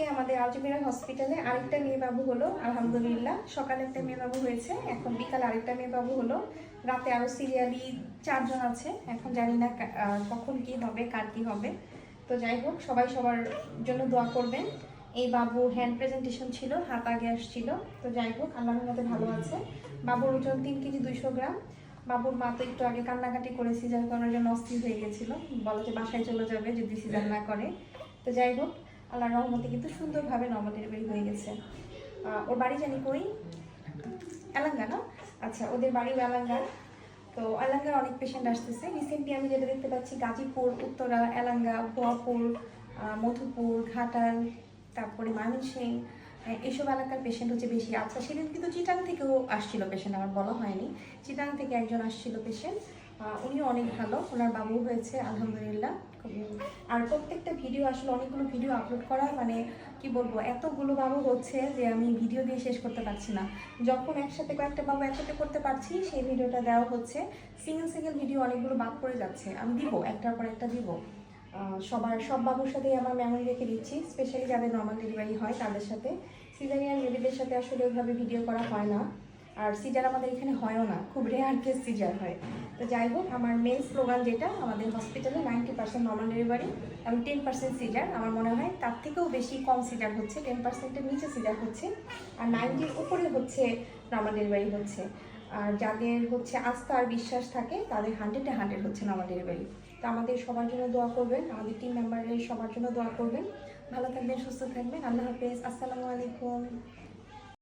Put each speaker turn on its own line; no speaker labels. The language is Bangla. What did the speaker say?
আজকে আমাদের আলজমিরা হসপিটালে আরেকটা মেয়ে বাবু হলো, আলহামদুলিল্লাহ। সকালে একটা মেয়ে বাবু হয়েছে, এখন বিকালে আরেকটা মেয়ে বাবু হলো। রাতে আরও সিরিয়ালি চারজন আছে, এখন জানি না কখন কি হবে, কার কি হবে। তো যাই হোক, সবাই সবার জন্য দোয়া করবেন। এই বাবু হ্যান্ড প্রেজেন্টেশন ছিল, হাত আগে আসছিল। তো যাই হোক, আল্লাহর মধ্যে ভালো আছে। বাবুর ওজন তিন কেজি দুইশো গ্রাম। বাবুর মা তো একটু আগে কান্নাকাটি করে সিজার করার জন্য অস্থির হয়ে গেছিল। বলে যে বাসায় চলে যাবে যদি সিজার না করে। তো যাই হোক আল্লাহর রহমতে কিন্তু সুন্দরভাবে নর্মাল হয়ে গেছে। ওর বাড়ি জানি কই? এলাঙ্গা না? আচ্ছা ওদের বাড়িও এলাঙ্গা তো এলাঙ্গার অনেক পেশেন্ট আসতেছে। রিসেন্টলি আমি যেটা দেখতে পাচ্ছি, গাজীপুর, উত্তরা এলাঙ্গা ভুয়াপুর মধুপুর, ঘাটাল, তারপরে ময়মনসিং এইসব এলাকার পেশেন্ট হচ্ছে বেশি। আচ্ছা সেদিন কিন্তু চিটাং থেকেও আসছিল পেশেন্ট আমার বলা হয়নি। চিটাং থেকে একজন আসছিল পেশেন্ট উনিও অনেক ভালো। ওনার বাবু হয়েছে, আলহামদুলিল্লাহ। আর প্রত্যেকটা ভিডিও আসলে অনেকগুলো ভিডিও আপলোড করা মানে কি বলব, এতগুলো বাবু হচ্ছে যে আমি ভিডিও দিয়ে শেষ করতে পারছি না। যখন একসাথে কয়েকটা বাবু একসাথে করতে পারছি, সেই ভিডিওটা দেওয়া হচ্ছে। সিঙ্গেল সিঙ্গেল ভিডিও অনেকগুলো বাদ পড়ে যাচ্ছে। আমি দিব, একটার পর একটা দিব। সবার, সব বাবুর সাথেই আমার মেমোরি রেখে দিচ্ছি স্পেশালি যাদের নর্মাল ডেলিভারি হয়, তাদের সাথে। সিজারিয়ান বেবিদের সাথে আসলে ওইভাবে ভিডিও করা হয় না। আর সিজার আমাদের এখানে হয়ও না, খুব রেয়ার কেস সিজার হয়। তো যাই হোক, আমার মেন স্লোগান যেটা, আমাদের হসপিটালে নাইনটি পার্সেন্ট নর্মাল ডেলিভারি এবং টেন পার্সেন্ট সিজার আমার মনে হয় তার থেকেও বেশি কম সিজার হচ্ছে টেন পার্সেন্টের নিচে সিজার হচ্ছে, আর নাইনটির উপরে হচ্ছে নর্মাল ডেলিভারি হচ্ছে। আর যাদের হচ্ছে আস্থা আর বিশ্বাস থাকে, তাদের হান্ড্রেডে হান্ড্রেড হচ্ছে নর্মাল ডেলিভারি তো আমাদের সবার জন্য দোয়া করবেন, আমাদের টিম মেম্বারের সবার জন্য দোয়া করবেন। ভালো থাকবেন, সুস্থ থাকবেন, আল্লাহ হাফেজ, আসসালামু আলাইকুম।